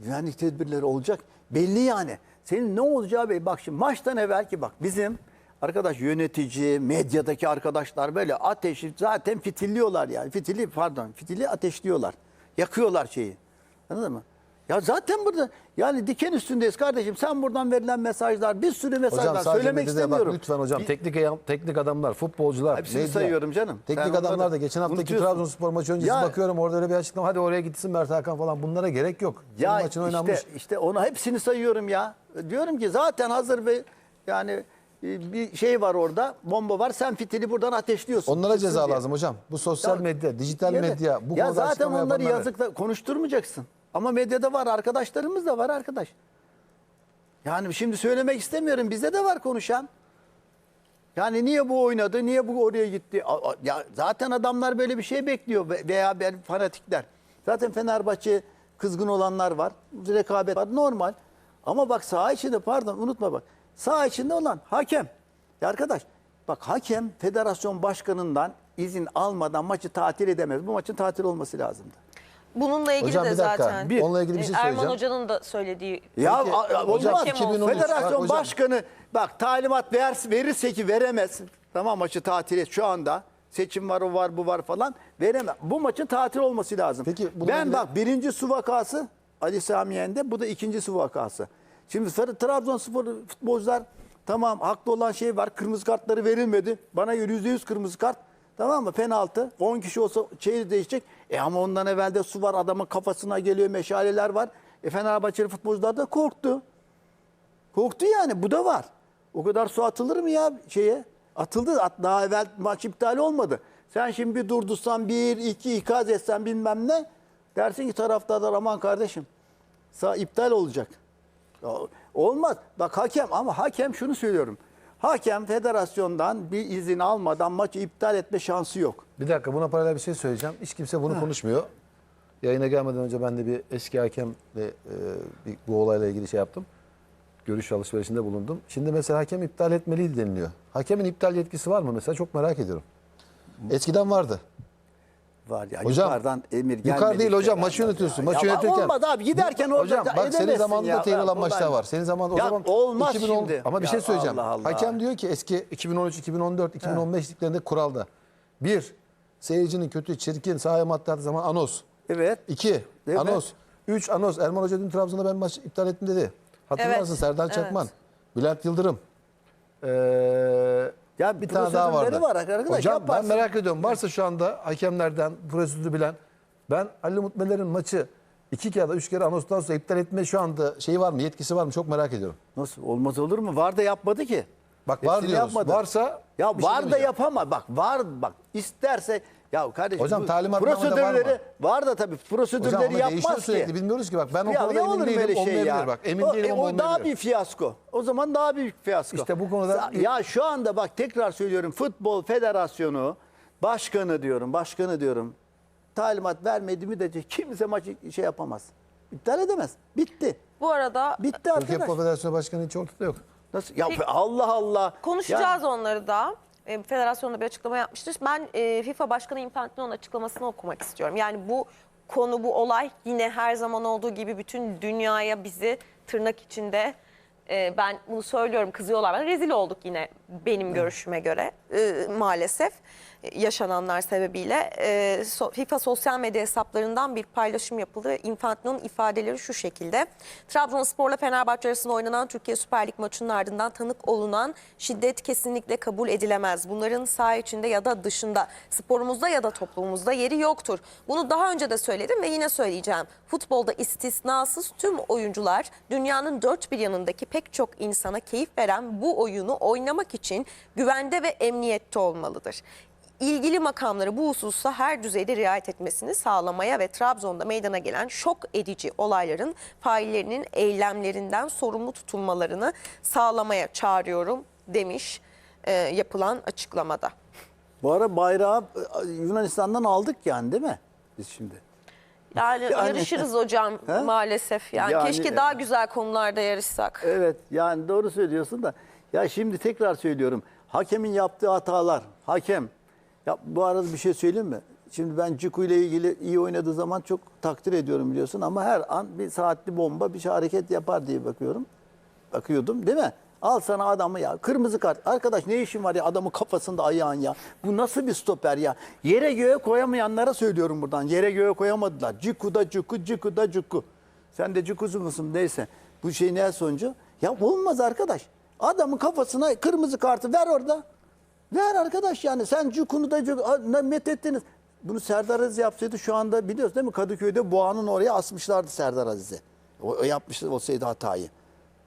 güvenlik tedbirleri olacak. Belli yani. Senin ne olacağı belli. Bak şimdi maçtan evvel ki bak bizim arkadaş yönetici, medyadaki arkadaşlar böyle ateşi zaten fitilliyorlar yani. Fitili pardon fitili ateşliyorlar. Yakıyorlar şeyi. Anladın mı? Ya zaten burada yani diken üstündeyiz kardeşim. Sen buradan verilen mesajlar bir sürü mesajlar Hocam söylemek istemiyorum. bak lütfen hocam Bir- teknik teknik adamlar, futbolcular, Hepsini sayıyorum canım. Teknik Sen adamlar da geçen haftaki. Trabzonspor maçı öncesi Ya- bakıyorum orada öyle bir açıklama. Hadi oraya gitsin Mert Hakan falan bunlara gerek yok. Ya maçın oynanmış. işte, işte onu hepsini sayıyorum ya. Diyorum ki zaten hazır ve yani e, bir şey var orada, bomba var. Sen fitili buradan ateşliyorsun. Onlara ceza diye. lazım hocam. Bu sosyal Ya- medya, dijital Evet. medya bu ya zaten onları yazıkla konuşturmayacaksın. Ama medyada var, arkadaşlarımız da var arkadaş. Yani şimdi söylemek istemiyorum. Bizde de var konuşan. Yani niye bu oynadı, niye bu oraya gitti? Ya zaten adamlar böyle bir şey bekliyor ve- veya ben fanatikler. Zaten Fenerbahçe kızgın olanlar var. Rekabet var normal. Ama bak saha içinde pardon unutma bak. Saha içinde olan hakem. Ya arkadaş bak hakem federasyon başkanından izin almadan maçı tatil edemez. Bu maçın tatil olması lazımdı. Bununla ilgili Hocam de bir dakika. zaten. Bir- Onunla ilgili bir şey e, Erman söyleyeceğim. Hoca'nın da söylediği. Ya Peki, a- a- hocam, olmaz. 2013 Federasyon hocam. başkanı bak talimat ver, verirse ki veremez. Tamam maçı tatil et şu anda. Seçim var o var bu var falan. Veremez. Bu maçın tatil olması lazım. Peki, bununla ben ilgili- bak birinci su vakası Ali Sami Yen'de bu da ikinci su vakası. Şimdi Fer- Trabzonspor futbolcular tamam haklı olan şey var. Kırmızı kartları verilmedi. Bana göre yüzde yüz kırmızı kart. Tamam mı? Penaltı. 10 kişi olsa şeyi değişecek. E ama ondan evvel de su var. Adamın kafasına geliyor. Meşaleler var. E Fenerbahçeli futbolcular da korktu. Korktu yani bu da var. O kadar su atılır mı ya şeye? Atıldı. At- Daha evvel maç iptal olmadı. Sen şimdi bir durdursan bir iki ikaz etsen bilmem ne. Dersin ki taraftarlar aman kardeşim. Sağ iptal olacak. Olmaz. Bak hakem ama hakem şunu söylüyorum. Hakem federasyondan bir izin almadan maçı iptal etme şansı yok. Bir dakika buna paralel bir şey söyleyeceğim. Hiç kimse bunu konuşmuyor. Yayına gelmeden önce ben de bir eski hakemle e, bir, bu olayla ilgili şey yaptım. Görüş alışverişinde bulundum. Şimdi mesela hakem iptal etmeliydi deniliyor. Hakemin iptal yetkisi var mı mesela çok merak ediyorum. Eskiden vardı. Var ya Hocam, yukarıdan emir gelmedi. Yukarı değil hocam maçı yönetiyorsun. Maçı Ya yönetirken. olmaz abi, giderken orada Hocam bak senin zamanında Kolay maçlar var. Senin zaman o Ya zaman olmaz 2010 şimdi. Ama bir Ya şey söyleyeceğim. Allah Allah. Hakem diyor ki eski 2013, 2014, 2015 liglerinde kuralda. Bir, seyircinin kötü, çirkin sahaya madde zaman anos. Evet. İki, Evet. anos. Üç, anos. Erman Hoca dün Trabzon'da ben maç iptal ettim dedi. Hatırlar Evet? Serdar evet. Çakman, Bülent Yıldırım. Ee, Ya bir tane daha vardı. var arkadaş, Hocam yaparsın. ben merak ediyorum. Varsa şu anda hakemlerden prosedürü bilen. Ben Ali Umut Meler'in maçı iki kere üç kere anostan sonra iptal etme şu anda şeyi var mı? Yetkisi var mı? Çok merak ediyorum. Nasıl olmaz olur mu? Var da yapmadı ki. Bak var Hepsini diyoruz. yapmadı. Varsa ya bir şey var da demeyeceğim. yapama. Bak var bak isterse ya kardeşim Hocam bu talimatnamada var prosedürleri mı? var da tabii prosedürleri Hocam ama değişiyor yapmaz ki. sürekli. Bilmiyoruz ki bak. Ben o Ya, konuda ya emin olur değilim. öyle şey olmayabilir ya? bak. Emin o, değilim e, o daha olmayabilir. bir fiyasko. O zaman daha büyük fiyasko. İşte bu konuda Ya şu anda bak tekrar söylüyorum Futbol Federasyonu başkanı diyorum, başkanı diyorum. Talimat vermedi müddetçe kimse maçı şey yapamaz. İptal edemez. Bitti. Bu arada Bitti Türkiye arkadaş. Futbol Federasyonu Başkanı hiç ortada yok. Nasıl? Ya Peki- Allah Allah. konuşacağız onları da. E, Federasyonda bir açıklama yapmıştır. Ben e, FIFA Başkanı Infantino'nun açıklamasını okumak istiyorum. Yani bu konu, bu olay yine her zaman olduğu gibi bütün dünyaya bizi tırnak içinde e, ben bunu söylüyorum kızıyorlar. bana. rezil olduk yine benim görüşüme göre e, maalesef yaşananlar sebebiyle. E, so- FIFA sosyal medya hesaplarından bir paylaşım yapıldı. Infantino'nun ifadeleri şu şekilde. Trabzonspor'la Fenerbahçe arasında oynanan Türkiye Süper Lig maçının ardından tanık olunan şiddet kesinlikle kabul edilemez. Bunların saha içinde ya da dışında, sporumuzda ya da toplumumuzda yeri yoktur. Bunu daha önce de söyledim ve yine söyleyeceğim. Futbolda istisnasız tüm oyuncular dünyanın dört bir yanındaki pek çok insana keyif veren bu oyunu oynamak için güvende ve emniyette olmalıdır. İlgili makamları bu hususta her düzeyde riayet etmesini sağlamaya ve Trabzon'da meydana gelen şok edici olayların faillerinin eylemlerinden sorumlu tutulmalarını sağlamaya çağırıyorum demiş e, yapılan açıklamada. Bu ara bayrağı e, Yunanistan'dan aldık yani değil mi? Biz şimdi. Yani, Yani- yarışırız hocam He? maalesef. Yani, Yani- keşke daha güzel konularda yarışsak. Evet yani doğru söylüyorsun da. Ya şimdi tekrar söylüyorum. Hakemin yaptığı hatalar. Hakem. Ya bu arada bir şey söyleyeyim mi? şimdi ben Ciku ile ilgili iyi oynadığı zaman çok takdir ediyorum biliyorsun ama her an bir saatli bomba bir şey hareket yapar diye bakıyorum. Bakıyordum değil mi? Al sana adamı ya. Kırmızı kart. Arkadaş ne işin var ya adamın kafasında ayağın ya. Bu nasıl bir stoper ya? Yere göğe koyamayanlara söylüyorum buradan. Yere göğe koyamadılar. Ciku da Ciku, Ciku da Ciku. Sen de Ciku'su musun neyse. Bu şey ne sonucu? Ya olmaz arkadaş. Adamın kafasına kırmızı kartı ver orada. Ver arkadaş yani sen Ciku'nu da Ciku, ne methettiniz. Bunu Serdar Aziz yapsaydı şu anda biliyorsun değil mi? Kadıköy'de Boğa'nın oraya asmışlardı Serdar Aziz'i. O, o yapmıştı olsaydı hatayı.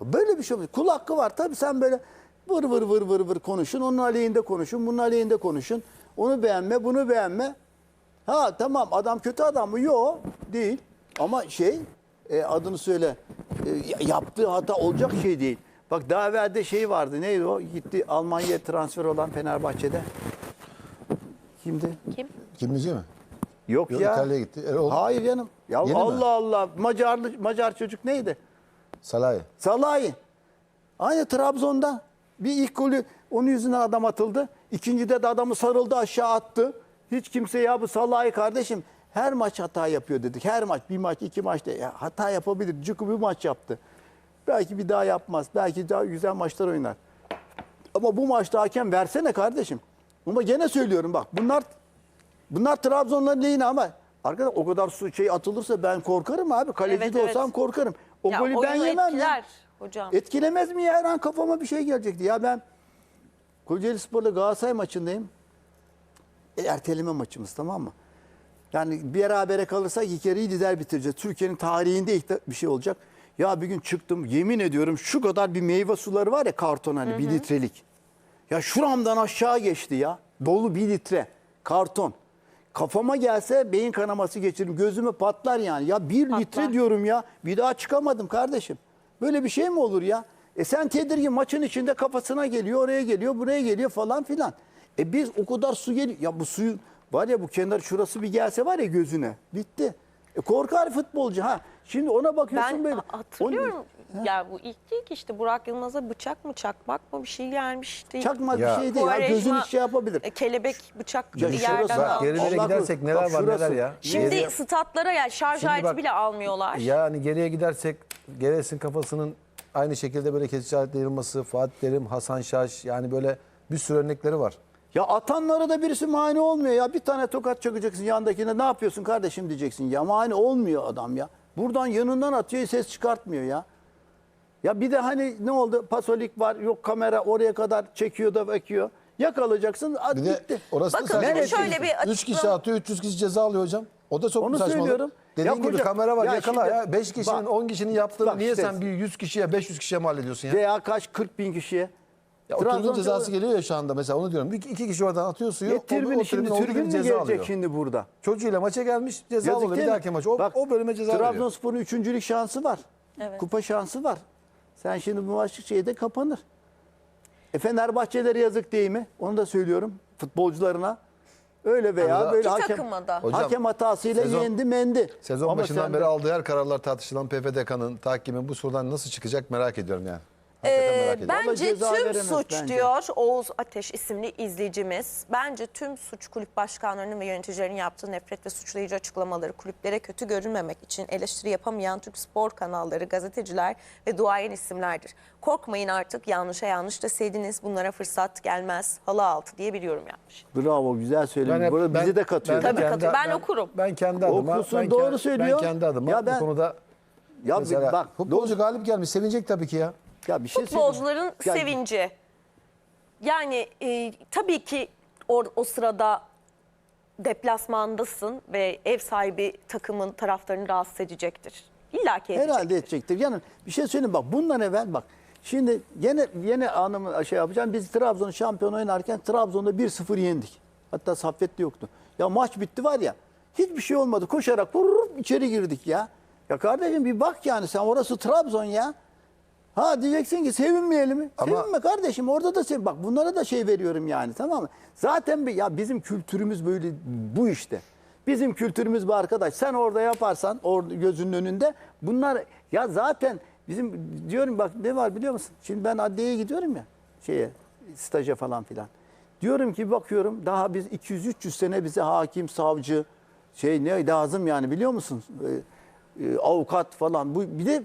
Böyle bir şey olmuyor. Kul hakkı var. Tabii sen böyle vır vır vır vır vır konuşun. Onun aleyhinde konuşun. Bunun aleyhinde konuşun. Onu beğenme, bunu beğenme. Ha tamam adam kötü adam mı? Yok değil. Ama şey e, adını söyle. E, ya- yaptığı hata olacak şey değil. Bak daha evvelde şey vardı. Neydi o? Gitti Almanya'ya transfer olan Fenerbahçe'de. Kimdi? Kim? Kimlici mi? Yok, Yok, ya. İtalya'ya gitti. Erol. Hayır canım. Ya Yeni mi? Allah Allah. Macarlı Macar çocuk neydi? Salahi. Salahi. Aynı Trabzon'da bir ilk golü onun yüzünden adam atıldı. İkincide de adamı sarıldı aşağı attı. Hiç kimse ya bu Salahi kardeşim her maç hata yapıyor dedik. Her maç bir maç iki maç değil. Ya hata yapabilir. Cuku bir maç yaptı. Belki bir daha yapmaz. Belki daha güzel maçlar oynar. Ama bu maçta hakem versene kardeşim. Ama gene söylüyorum bak bunlar bunlar Trabzonların lehine ama arkadaş o kadar su şey atılırsa ben korkarım abi. Kaleci Evet, de evet. olsam korkarım. O Ya golü ben yemem ya. etkiler hocam. Etkilemez mi ya? Her an kafama bir şey gelecekti. Ya ben Kocaeli Spor'la Galatasaray maçındayım. E, erteleme maçımız tamam mı? Yani bir berabere kalırsak iki kere lider bitireceğiz. Türkiye'nin tarihinde ilk bir şey olacak. Ya bir gün çıktım yemin ediyorum şu kadar bir meyve suları var ya karton hani bir litrelik. Ya şuramdan aşağı geçti ya. Dolu bir litre karton. Kafama gelse beyin kanaması geçiririm. Gözüme patlar yani. Ya bir Patlar. litre diyorum ya. Bir daha çıkamadım kardeşim. Böyle bir şey mi olur ya? E sen tedirgin maçın içinde kafasına geliyor, oraya geliyor, buraya geliyor falan filan. E biz o kadar su geliyor. Ya bu suyu var ya bu kenar şurası bir gelse var ya gözüne. Bitti. E korkar futbolcu ha. Şimdi ona bakıyorsun Ben böyle. ha- hatırlıyorum. Ya bu ilk ilk işte Burak Yılmaz'a bıçak mı çakmak mı bir şey gelmişti. Çakmak Ya. bir şey değil. Ya gözün Quaresma, hiç şey yapabilir. e, Kelebek bıçak Ya bir şurası- yerden Bak, aldı. gerilere Allah gidersek korusun. neler Bak var şurası. neler ya. Şimdi Geriye- statlara yani şarj Şimdi aleti bak- bile almıyorlar. Yani geriye gidersek Geres'in kafasının aynı şekilde böyle kesici aletle yayılması, Fatih Terim, Hasan Şaş yani böyle bir sürü örnekleri var. Ya atanlara da birisi mani olmuyor ya. Bir tane tokat çakacaksın yandakine ne yapıyorsun kardeşim diyeceksin ya. Mani olmuyor adam ya. Buradan yanından atıyor ses çıkartmıyor ya. Ya bir de hani ne oldu? Pasolik var yok kamera oraya kadar çekiyor da bakıyor. Yakalayacaksın at Bir de bitti. orası Bakın da saçma. şöyle bir 3 kişi açıklama- atıyor, 300 kişi ceza alıyor hocam. O da çok Onu saçmalık. söylüyorum. Dediğin Ya gibi koca- kamera var Ya yakala şimdi- ya. 5 kişinin Bak- 10 kişinin yaptığını bak niye işte- sen bir 100 kişiye 500 kişiye mal ediyorsun ya? Veya kaç 40 bin kişiye. Ya o Trabzon tribün cezası geliyor ya şu anda mesela onu diyorum. Bir, iki kişi oradan atıyor suyu. Ya o, o tribünü şimdi tribün tribün mü ceza gelecek alıyor. şimdi burada? Çocuğuyla maça gelmiş ceza Yazık alıyor. Bir dahaki maç. O, Bak, o bölüme ceza veriyor. Trabzonspor'un üçüncülük şansı var. Evet. Kupa şansı var. Sen şimdi bu maç şeyde kapanır. E Fenerbahçelere yazık değil mi? Onu da söylüyorum futbolcularına. Öyle veya Ama böyle İki hakem. Hocam, hakem hatasıyla sezon- yendi mendi. Sezon Ama başından beri de- aldığı her kararlar tartışılan PFDK'nın takibi bu sorudan nasıl çıkacak merak ediyorum yani. Ee, bence tüm suç bence. diyor Oğuz Ateş isimli izleyicimiz. Bence tüm suç kulüp başkanlarının ve yöneticilerin yaptığı nefret ve suçlayıcı açıklamaları kulüplere kötü görünmemek için eleştiri yapamayan Türk spor kanalları, gazeteciler ve duayen isimlerdir. Korkmayın artık yanlışa yanlış deseydiniz bunlara fırsat gelmez halı altı diye bir yorum yapmış. Bravo güzel söyledin. hep- Burada bizi de katıyor. Tabii katıyor. Ben okurum. Ben kendi adıma. Okusun, ben, doğru söylüyor. Ben kendi adıma Ya ben- bu konuda ya mesela bak futbolcu galip gelmiş sevinecek tabii ki ya. Ya bir şey Futbolcuların. Ya- sevinci. Yani e, tabii ki o, o sırada deplasmandasın ve ev sahibi takımın taraftarını rahatsız edecektir. İlla ki edecektir. Herhalde edecektir. Yani bir şey söyleyeyim bak bundan evvel bak. Şimdi yine yine anımı şey yapacağım. Biz Trabzon şampiyon oynarken Trabzon'da 1-0 yendik. Hatta Saffet de yoktu. Ya maç bitti var ya. Hiçbir şey olmadı. Koşarak vurur içeri girdik ya. Ya kardeşim bir bak yani sen orası Trabzon ya. Ha diyeceksin ki sevinmeyelim mi? Ama- Sevinme kardeşim orada da sev. Bak bunlara da şey veriyorum yani tamam mı? Zaten bir, ya bizim kültürümüz böyle bu işte. Bizim kültürümüz bu arkadaş. Sen orada yaparsan orada gözünün önünde bunlar ya zaten bizim diyorum bak ne var biliyor musun? Şimdi ben adliyeye gidiyorum ya şeye staja falan filan. Diyorum ki bakıyorum daha biz 200-300 sene bize hakim, savcı şey ne lazım yani biliyor musun? Ee, e, avukat falan. Bu bir de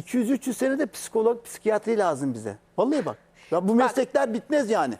200-300 senede psikolog, psikiyatri lazım bize. Vallahi bak. Ya bu meslekler bitmez yani.